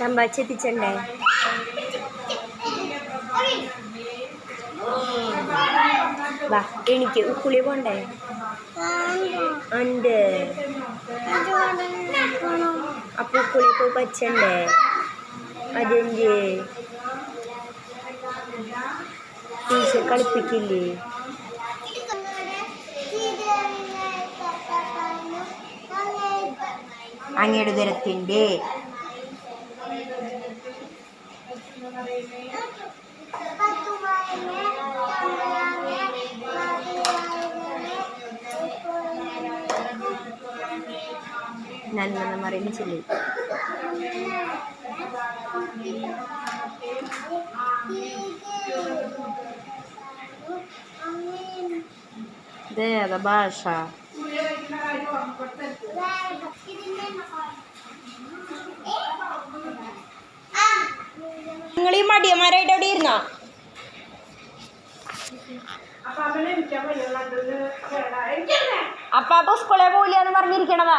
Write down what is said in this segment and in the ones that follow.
തമ്പാച്ചി എത്തിച്ചണ്ടേ വാ എനിക്ക് ഉക്കുളി പോണ്ടേ? ഉണ്ട്. അപ്പൊ ഉക്കുളി പോയി പച്ചണ്ടേ? അതെന്ത്? ടീച്ചർ കളിപ്പിക്കില്ലേ? അങ്ങയുടെ ദരത്തിന്റെ നന്മ മറിയുന്ന ചൊല്ലി. ഇത് ഏതാ ഭാഷ. നിങ്ങൾ ഈ മടിയന്മാരായിട്ട് അവിടെ ഇരുന്നോ? അപ്പാപ്പ സ്കൂളിൽ പോവില്ല എന്ന് പറഞ്ഞിരിക്കണതാ?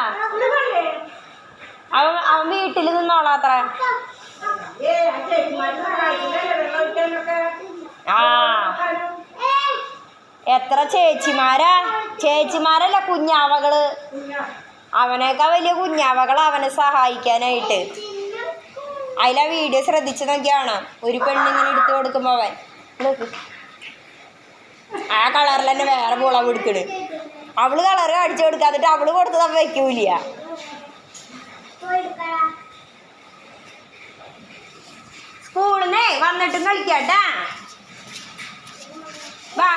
അവൻ അവൻ വീട്ടിൽ നിന്നോളാത്ര ആ എത്ര ചേച്ചിമാരാ? ചേച്ചിമാരല്ല കുഞ്ഞാവകൾ. അവനേക്കാ വലിയ കുഞ്ഞാവകൾ അവനെ സഹായിക്കാനായിട്ട്. അതിലാ വീഡിയോ ശ്രദ്ധിച്ചു നോക്കിയാണ്. ഒരു പെണ്ണിങ്ങനെ എടുത്തു കൊടുക്കുമ്പോ അവൻ നോക്ക് ആ കളറിൽ തന്നെ വേറെ പൂളവ് എടുക്കണ് അവൾ കളറ് അടിച്ചു കൊടുക്കാതിട്ട് അവൾ കൊടുത്തത് അവ വെക്കൂല സ്കൂളിന്നേ വന്നിട്ടും കളിക്കാട്ടാ. വാ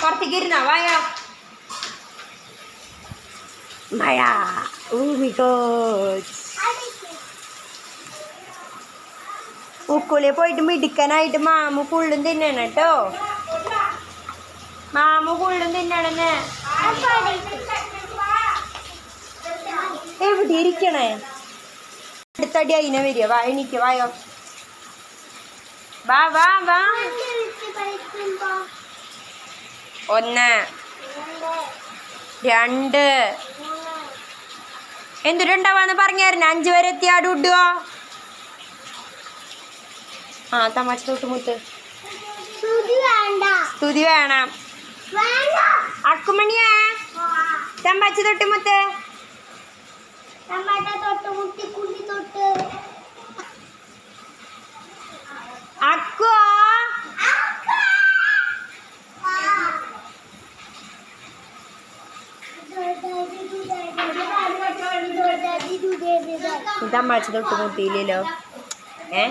പുറത്തേക്ക് ഇരുന്നാ വായോ. മഴ ഊമിക്കോ ഉക്കുളി പോയിട്ട് മിടുക്കനായിട്ട് മാമു ഫുള്ളും തിന്നണം കേട്ടോ. മാമു ഫുള്ളും തിന്നണെന്ന്. എവിടെ ഇരിക്കണേ? അടുത്തടി അതിനെ വരിക. വാ എനിക്ക് വായോ. വാ വാ വാ. ഒന്ന് രണ്ട് എന്തിട്ടുണ്ടാവാന്ന് പറഞ്ഞായിരുന്നു. അഞ്ചു വരെ എത്തിയാട് ഇടുവോ ആ തമാശ തൊട്ടുമുത്ത് സ്തുതി വേണം. അക്കുമണിയാ? തമ്പാച്ച തൊട്ടുമുത്ത് അക്കോ തമ്പാച്ച തൊട്ടുമുത്തിയില്ലല്ലോ ഏ?